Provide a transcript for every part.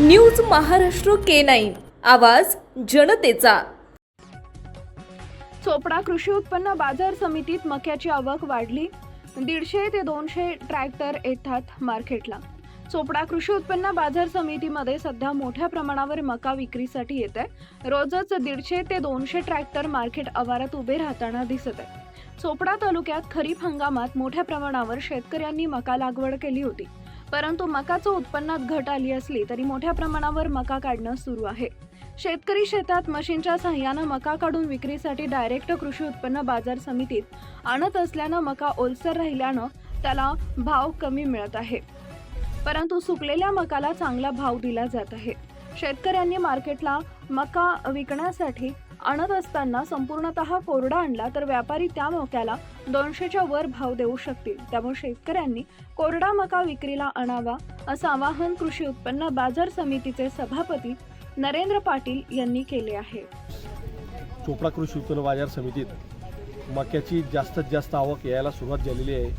News Maharashtra K nine. आवाज जनतेचा. चोपडा कृषी उत्पन्न बाजार समितीत मक्याची आवक वाढली. दीडशे ते दोनशे ट्रॅक्टर येतात मार्केटला. चोपडा कृषी उत्पन्न बाजार समितीमध्ये सध्या मोठ्या प्रमाणावर मका विक्रीसाठी येत आहे रोजच दीडशे ते दोनशे ट्रॅक्टर मार्केट आवारात उभे राहताना दिसत आहे चोपडा तालुक्यात खरीप हंगामात मोठ्या प्रमाणावर शेतकऱ्यांनी मका लागवड केली होती. परंतु मकाचं उत्पन्नात घट आली असली तरी मोठ्या प्रमाणावर मका काढणं सुरू आहे. शेतकरी शेतात मशीनच्या सहाय्यानं मका काढून विक्रीसाठी डायरेक्ट कृषी उत्पन्न बाजार समितीत आणत असल्यानं मका ओलसर राहिल्यानं त्याला भाव कमी मिळत आहे. परंतु सुकलेल्या मकाला चांगला भाव दिला जात आहे. शेतकऱ्यांनी मार्केटला मका विकण्यासाठी आणत असताना संपूर्णतः कोरडा आणला तर व्यापारी त्या मक्याला दोनशेच्या वर भाव देऊ शकतील. त्यामुळे शेतकऱ्यांनी कोरडा मका विक्रीला आणावा असं आवाहन कृषी उत्पन्न बाजार समितीचे सभापती नरेंद्र पाटील यांनी केले आहे. चोपडा कृषी उत्पन्न बाजार समितीत मक्याची जास्तीत जास्त आवक यायला सुरुवात झालेली आहे.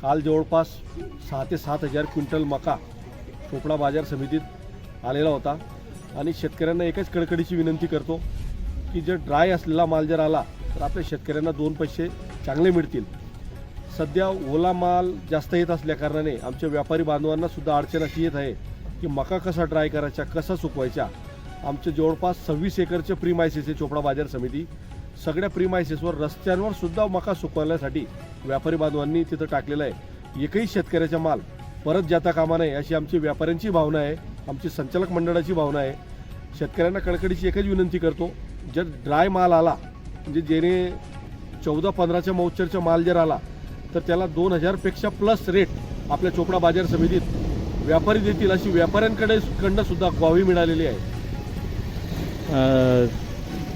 काल जवळपास सहा ते सात हजार क्विंटल मका चोपडा बाजार समितीत आलेला होता. आणि शेतकऱ्यांना एकच कडकडीची विनंती करतो की जर ड्राय असलेला माल जर आला तर आपल्या शेतकऱ्यांना दोन पैसे चांगले मिळतील. सध्या ओला माल जास्त येत असल्याकारणाने आमच्या व्यापारी बांधवांनासुद्धा अडचण अशी येत आहे की मका कसा ड्राय करायचा कसा सुकवायचा? आमच्या जवळपास सव्वीस एकरचे प्रीमायसेस आहे चोपडा बाजार समिती. सगळ्या प्रीमायसेसवर रस्त्यांवर सुद्धा मका सुकवण्यासाठी व्यापारी बांधवांनी तिथं टाकलेलं आहे. एकही शेतकऱ्याचा माल परत जाता कामा नये अशी आमची व्यापाऱ्यांची भावना आहे आमची संचालक मंडळाची भावना आहे. शेतकऱ्यांना कडकडीची एकच विनंती करतो जर ड्राय माल आला म्हणजे जेणे चौदा पंधराच्या मौचरचा माल जर आला तर त्याला दोन हजारपेक्षा प्लस रेट आपल्या चोपडा बाजार समितीत व्यापारी देतील अशी व्यापाऱ्यांकडे कडनं ग्वाही मिळालेली आहे.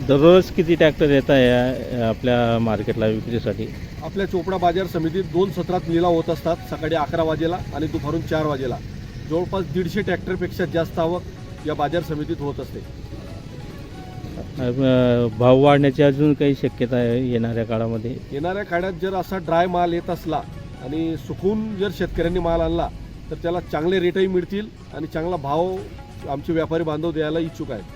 दररोज किती ट्रॅक्टर येत आहे आपल्या मार्केटला विक्रीसाठी? आपल्या चोपडा बाजार समितीत दोन सत्रात लिलाव होत असतात सकाळी अकरा वाजेला आणि दुपारून चार वाजेला. जवळपास दीडशे ट्रॅक्टरपेक्षा जास्त आवक या बाजार समितीत होत असते. भाव वाढण्याची अजून काही शक्यता आहे येणाऱ्या काळामध्ये? येणाऱ्या काळात जर असा ड्राय माल येत असला आणि सुकून जर शेतकऱ्यांनी माल आणला तर त्याला चांगले रेटही मिळतील आणि चांगला भाव आमचे व्यापारी बांधव द्यायला इच्छुक आहेत.